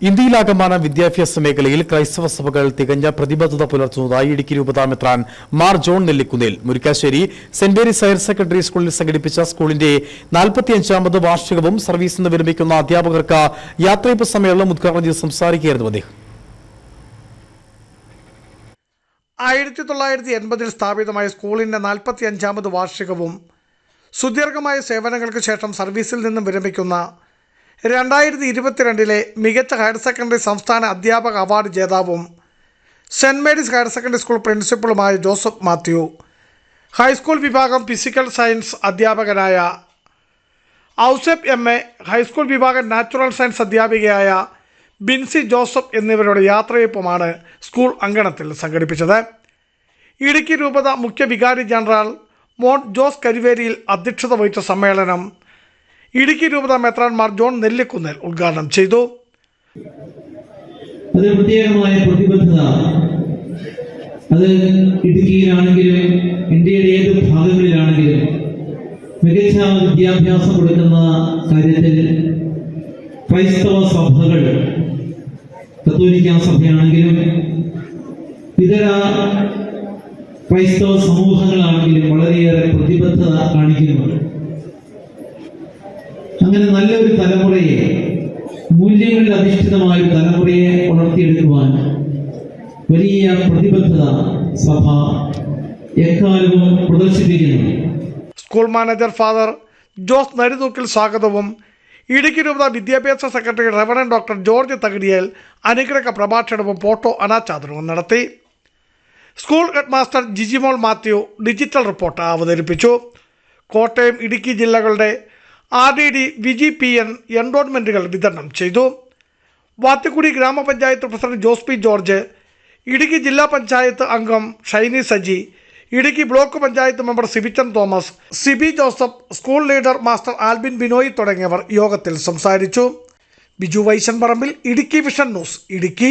ഇന്ത്യയിലാകമാന വിദ്യാഭ്യാസ മേഖലയിൽ ക്രൈസ്തവ സഭകൾ തികഞ്ഞ പ്രതിബദ്ധത പുലർത്തുന്നതായി Idukki രൂപതാമെത്രാൻ Mar John Nellikunnel. Murickassery Saint Mary's higher secondary സ്കൂളിൽ സംഘടിപ്പിച്ച സ്കൂളിന്റെ നാൽപ്പത്തിയഞ്ചാമത് വാർഷികവും സർവീസിൽ നിന്ന് വിരമിക്കുന്ന അധ്യാപകർക്ക് യാത്രയപ്പ് സമ്മേളനം ഉദ്ഘാടനം ചെയ്ത് സംസാരിക്കുകയായിരുന്നു അദ്ദേഹം. ആയിരത്തി തൊള്ളായിരത്തി എൺപതിൽ സ്ഥാപിതമായ സ്കൂളിന്റെ നാൽപ്പത്തി അഞ്ചാമത് വാർഷികവും സുദീർഘമായ സേവനങ്ങൾക്ക് ശേഷം സർവീസിൽ നിന്നും വിരമിക്കുന്ന രണ്ടായിരത്തി ഇരുപത്തിരണ്ടിലെ മികച്ച ഹയർ സെക്കൻഡറി സംസ്ഥാന അധ്യാപക award ജേതാവും Saint Mary's higher secondary school പ്രിൻസിപ്പളുമായ Joseph Mathew. High school വിഭാഗം ഫിസിക്കൽ സയൻസ് അധ്യാപകനായ Ouseph M. A. High school വിഭാഗം നാച്ചുറൽ സയൻസ് അധ്യാപികയായ ബിൻസി ജോസഫ് എന്നിവരുടെ യാത്രയപ്പുമാണ് സ്കൂൾ അങ്കണത്തിൽ സംഘടിപ്പിച്ചത്. ഇടുക്കി രൂപത മുഖ്യ വികാരി ജനറൽ മോൺ ജോസ് കരിവേരിയിൽ അധ്യക്ഷത വഹിച്ച സമ്മേളനം ഇടുക്കി രൂപത മെത്രാൻമാർ ജോൺ നെല്ലിക്കുന്നേൽ ഉദ്ഘാടനം ചെയ്തു. അത് ഇടുക്കിയിലാണെങ്കിലും ഇന്ത്യയുടെ ഏത് ഭാഗങ്ങളിലാണെങ്കിലും മികച്ച വിദ്യാഭ്യാസം കൊടുക്കുന്ന കാര്യത്തിൽ ക്രൈസ്തവ സഭകൾ കത്തോലിക്ക സഭയാണെങ്കിലും ഇതര ക്രൈസ്തവ സമൂഹങ്ങളാണെങ്കിലും വളരെയേറെ പ്രതിബദ്ധത കാണിക്കുന്നുണ്ട്. അങ്ങനെ നല്ലൊരു തലമുറയെ മൂല്യങ്ങളിൽ അധിഷ്ഠിതമായ ഒരു തലമുറയെ വളർത്തിയെടുക്കുവാൻ വലിയ പ്രതിബദ്ധത സഭ എക്കാലവും പ്രദർശിപ്പിക്കുന്നു. School manager father Jose Narithookil സ്വാഗതവും. ഇടുക്കി രൂപത വിദ്യാഭ്യാസ secretary reverend doctor George Thakidiyel അനുഗ്രഹ പ്രഭാഷണവും ഫോട്ടോ അനാച്ഛാദനവും നടത്തി. School head master Jijimol Mathew digital report അവതരിപ്പിച്ചു. കോട്ടയം ഇടുക്കി ജില്ലകളുടെ R D D Viji P N എൻറോൾമെന്റുകൾ വിതരണം ചെയ്തു. വാത്തിക്കുടി ഗ്രാമപഞ്ചായത്ത് president Jose P George Idukki ജില്ലാ പഞ്ചായത്ത് അംഗം Shiny Saji Idukki block panchayat member Sibichan Thomas Siby Joseph school leader master Albin Binoy തുടങ്ങിയവർ യോഗത്തിൽ സംസാരിച്ചു. Biju Vaishan Parambil Idukki vision news Idukki.